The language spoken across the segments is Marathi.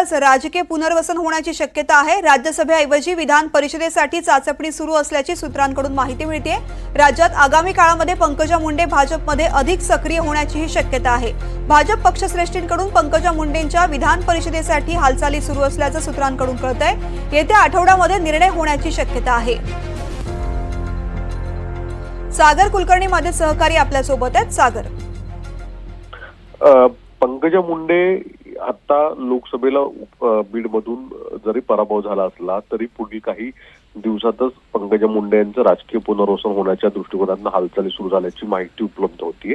लवकरच राजकीय पुनर्वसन होण्याची शक्यता आहे. राज्यसभेऐवजी विधान परिषदेसाठी चाचपणी सुरू असल्याची सूत्रांकडून माहिती मिळते राज्यात आगामी काळामध्ये पंकजा मुंडे भाजपमध्ये अधिक सक्रिय होण्याचीही शक्यता आहे. भाजप पक्षश्रेष्ठींकडून पंकजा मुंडेंच्या विधान परिषदेसाठी हालचाली सुरू असल्याचं सूत्रांकडून कळत आहे येत्या आठवड्यामध्ये निर्णय होण्याची शक्यता आहे. सागर कुलकर्णी माझे सहकारी आपल्यासोबत आहेत. सागर. पंकजा मुंडे आता लोकसभेला बीडमधून जरी पराभव झाला असला तरी पुढील काही दिवसातच पंकजा मुंडे यांचं राजकीय पुनर्वसन होण्याच्या दृष्टिकोनातून हालचाली सुरू झाल्याची माहिती उपलब्ध होतीये.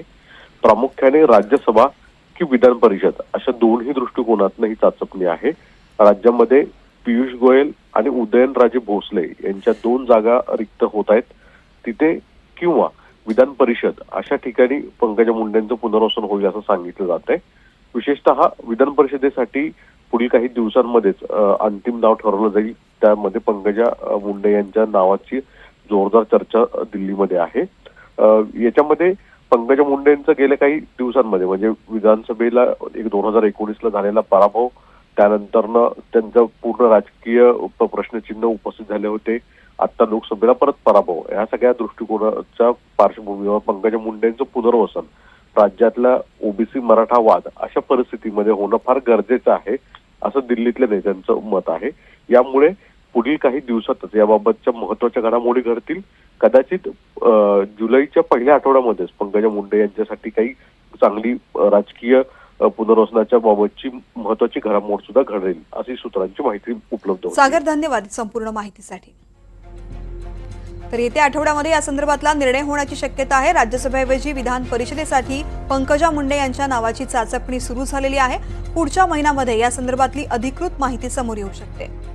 प्रामुख्याने राज्यसभा की विधान परिषद अशा दोन्ही दृष्टिकोनातून ही चाचपणी आहे. राज्यामध्ये पियुष गोयल आणि उदयनराजे भोसले यांच्या दोन जागा रिक्त होत आहेत. तिथे किंवा विधान परिषद अशा ठिकाणी पंकजा मुंडेंचं पुनर्वसन होईल असं सांगितलं जात आहे विशेषतः विधान परिषदेसाठी पुढील काही दिवसांमध्येच अंतिम नाव ठरवलं जाईल. त्यामध्ये पंकजा मुंडे यांच्या नावाची जोरदार चर्चा दिल्लीमध्ये आहे. याच्यामध्ये पंकजा मुंडेंचं गेल्या काही दिवसांमध्ये म्हणजे विधानसभेला एक दोन हजार एकोणीसला झालेला पराभव त्यानंतरनं त्यांचं पूर्ण राजकीय प्रश्नचिन्ह उपस्थित झाले होते. आता लोकसभेला परत पराभव. या सगळ्या दृष्टिकोनाच्या पार्श्वभूमीवर पंकजा मुंडेंचं पुनर्वसन राज्यातला ओबीसी मराठा वाद अशा परिस्थितीमध्ये होणं फार गरजेचं आहे असं दिल्लीतल्या नेत्यांचं मत आहे. यामुळे पुढील काही दिवसातच याबाबतच्या महत्त्वाच्या घडामोडी घडतील. कदाचित जुलैच्या पहिल्या आठवड्यामध्येच पंकजा मुंडे यांच्यासाठी काही चांगली राजकीय पुनर्वसनाच्या बाबतची महत्वाची घडामोड सुद्धा घडेल अशी सूत्रांची माहिती उपलब्ध सागर धन्यवाद संपूर्ण माहितीसाठी. तर येत्या आठवड्यामध्ये या संदर्भातला निर्णय होण्याची शक्यता आहे. राज्यसभेऐवजी विधान परिषदेसाठी पंकजा मुंडे यांच्या नावाची चाचपणी सुरू झालेली आहे. पुढच्या महिन्यामध्ये या संदर्भातली अधिकृत माहिती समोर येऊ शकते.